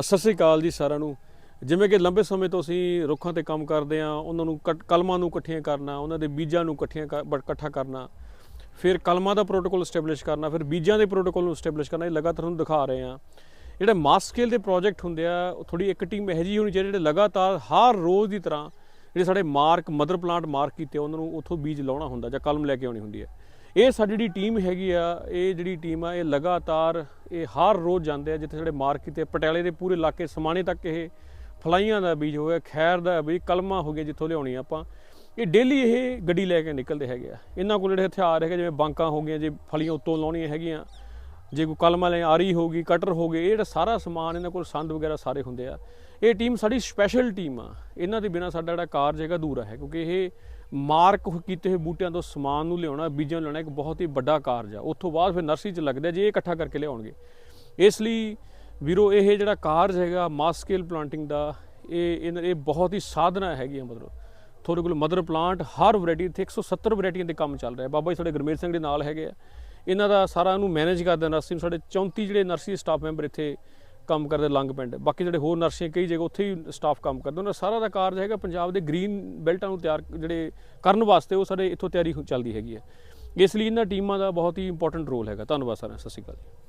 ਸਤਿ ਸ੍ਰੀ ਅਕਾਲ ਜੀ ਸਾਰਿਆਂ ਨੂੰ। ਜਿਵੇਂ ਕਿ ਲੰਬੇ ਸਮੇਂ ਤੋਂ ਅਸੀਂ ਰੁੱਖਾਂ ਤੇ ਕੰਮ ਕਰਦੇ ਆ ਉਹਨਾਂ ਨੂੰ ਕੱਟ- ਕਲਮਾਂ ਨੂੰ ਇਕੱਠੀਆਂ ਕਰਨਾ, ਉਹਨਾਂ ਦੇ ਬੀਜਾਂ ਨੂੰ ਇਕੱਠੀਆਂ ਕਰ- ਇਕੱਠਾ ਕਰਨਾ, ਫਿਰ ਕਲਮਾਂ ਦਾ ਪ੍ਰੋਟੋਕੋਲ ਸਟੈਬਲਿਸ਼ ਕਰਨਾ, ਫਿਰ ਬੀਜਾਂ ਦੇ ਪ੍ਰੋਟੋਕੋਲ ਨੂੰ ਸਟੈਬਲਿਸ਼ ਕਰਨਾ, ਇਹ ਲਗਾਤਾਰ ਤੁਹਾਨੂੰ ਦਿਖਾ ਰਹੇ ਆ ਜਿਹੜੇ ਮਾਸ ਸਕੇਲ ਦੇ ਪ੍ਰੋਜੈਕਟ ਹੁੰਦੇ ਆ, ਉਹ ਥੋੜੀ ਇੱਕ ਟੀਮ ਇਹੋ ਜਿਹੀ ਹੋਣੀ ਚਾਹੀਦੀ ਜਿਹੜੇ ਲਗਾਤਾਰ ਹਰ ਰੋਜ਼ ਦੀ ਤਰ੍ਹਾਂ ਜਿਹੜੇ ਸਾਡੇ ਮਾਰਕ ਮਦਰ ਪਲਾਂਟ ਮਾਰਕ ਕੀਤੇ ਉਹਨਾਂ ਨੂੰ ਉੱਥੋਂ ਬੀਜ ਲਾਉਣਾ ਹੁੰਦਾ ਜਾਂ ਕਲਮ ਲੈ ਕੇ ਆਉਣੀ ਹੁੰਦੀ ਹੈ। ਇਹ ਸਾਡੀ ਜਿਹੜੀ ਟੀਮ ਹੈਗੀ ਆ, ਇਹ ਜਿਹੜੀ ਟੀਮ ਆ, ਇਹ ਲਗਾਤਾਰ ਇਹ ਹਰ ਰੋਜ਼ ਜਾਂਦੇ ਆ, ਜਿੱਥੇ ਸਾਡੇ ਮਾਰਕੀਟ ਕੀਤੇ ਪਟਿਆਲੇ ਦੇ ਪੂਰੇ ਇਲਾਕੇ ਸਮਾਣੇ ਤੱਕ ਇਹ ਫਲਾਈਆਂ ਦਾ ਬੀਜ ਹੋ ਗਿਆ ਖੈਰ ਦਾ ਬੀਜ, ਕਲਮਾਂ ਹੋ ਗਿਆ ਜਿੱਥੋਂ ਲਿਆਉਣੀ ਆਪਾਂ। ਇਹ ਡੇਲੀ ਇਹ ਗੱਡੀ ਲੈ ਕੇ ਨਿਕਲਦੇ ਹੈਗੇ ਆ। ਇਹਨਾਂ ਕੋਲ ਜਿਹੜੇ ਹਥਿਆਰ ਹੈਗੇ, ਜਿਵੇਂ ਬਾਂਕਾਂ ਹੋ ਗਈਆਂ, ਜੇ ਫਲੀਆਂ ਉੱਤੋਂ ਲਾਉਣੀਆਂ ਹੈਗੀਆਂ, ਜੇ ਕੋਈ ਕਲਮਾਂ ਲੈ, ਆਰੀ ਹੋ ਗਈ, ਕਟਰ ਹੋ ਗਏ, ਇਹ ਜਿਹੜਾ ਸਾਰਾ ਸਮਾਨ ਇਹਨਾਂ ਕੋਲ ਸੰਦ ਵਗੈਰਾ ਸਾਰੇ ਹੁੰਦੇ ਆ। ਇਹ ਟੀਮ ਸਾਡੀ ਸਪੈਸ਼ਲ ਟੀਮ ਆ। ਇਹਨਾਂ ਦੇ ਬਿਨਾ ਸਾਡਾ ਜਿਹੜਾ ਕਾਰਜ ਹੈਗਾ ਅਧੂਰਾ ਹੈ, ਕਿਉਂਕਿ ਇਹ ਮਾਰਕ ਕੀਤੇ ਹੋਏ ਬੂਟਿਆਂ ਤੋਂ ਸਮਾਨ ਨੂੰ ਲਿਆਉਣਾ, ਬੀਜਾਂ ਨੂੰ ਲਿਆਉਣਾ ਇੱਕ ਬਹੁਤ ਹੀ ਵੱਡਾ ਕਾਰਜ ਆ। ਉਸ ਤੋਂ ਬਾਅਦ ਫਿਰ ਨਰਸਰੀ 'ਚ ਲੱਗਦਾ ਜੇ ਇਹ ਇਕੱਠਾ ਕਰਕੇ ਲਿਆਉਣਗੇ। ਇਸ ਲਈ ਵੀਰੋ, ਇਹ ਜਿਹੜਾ ਕਾਰਜ ਹੈਗਾ, ਮਾਸ ਸਕੇਲ ਪਲਾਂਟਿੰਗ ਦਾ, ਇਹ ਇਹਨਾਂ- ਇਹ ਬਹੁਤ ਹੀ ਸਾਧਨਾ ਹੈਗੀ ਆ ਮਤਲਬ। ਤੁਹਾਡੇ ਕੋਲ ਮਦਰ ਪਲਾਂਟ, ਹਰ ਵੈਰਾਈਟੀ, ਇੱਥੇ 170 ਵੈਰਾਈਟੀਆਂ ਦੇ ਕੰਮ ਚੱਲ ਰਿਹਾ। ਬਾਬਾ ਜੀ ਸਾਡੇ ਗੁਰਮੇਲ ਸਿੰਘ ਦੇ ਨਾਲ ਹੈਗੇ ਆ। ਇਹਨਾਂ ਦਾ ਸਾਰਾ ਇਹਨੂੰ ਮੈਨੇਜ ਕਰਦੇ ਨਰਸਰੀ ਨੂੰ। ਸਾਡੇ 34 ਜਿਹੜੇ ਨਰਸਰੀ ਸਟਾਫ ਮੈਂਬਰ ਇੱਥੇ ਕੰਮ ਕਰਦੇ ਲੰਗ ਪਿੰਡ। ਬਾਕੀ ਜਿਹੜੇ ਹੋਰ ਨਰਸਰੀਆਂ ਕਈ ਜਗ੍ਹਾ ਉੱਥੇ ਹੀ ਸਟਾਫ ਕੰਮ ਕਰਦੇ। ਉਹਨਾਂ ਸਾਰਾ ਦਾ ਕਾਰਜ ਹੈਗਾ ਪੰਜਾਬ ਦੇ ਗ੍ਰੀਨ ਬੈਲਟਾਂ ਨੂੰ ਤਿਆਰ, ਜਿਹੜੇ ਕਰਨ ਵਾਸਤੇ ਉਹ ਸਾਡੇ ਇੱਥੋਂ ਤਿਆਰੀ ਚੱਲਦੀ ਹੈਗੀ ਹੈ। ਇਸ ਲਈ ਇਹਨਾਂ ਟੀਮਾਂ ਦਾ ਬਹੁਤ ਹੀ ਇੰਪੋਰਟੈਂਟ ਰੋਲ ਹੈਗਾ। ਧੰਨਵਾਦ ਸਾਰਿਆਂ ਸਤਿ ਸ਼੍ਰੀ ਅਕਾਲ ਜੀ।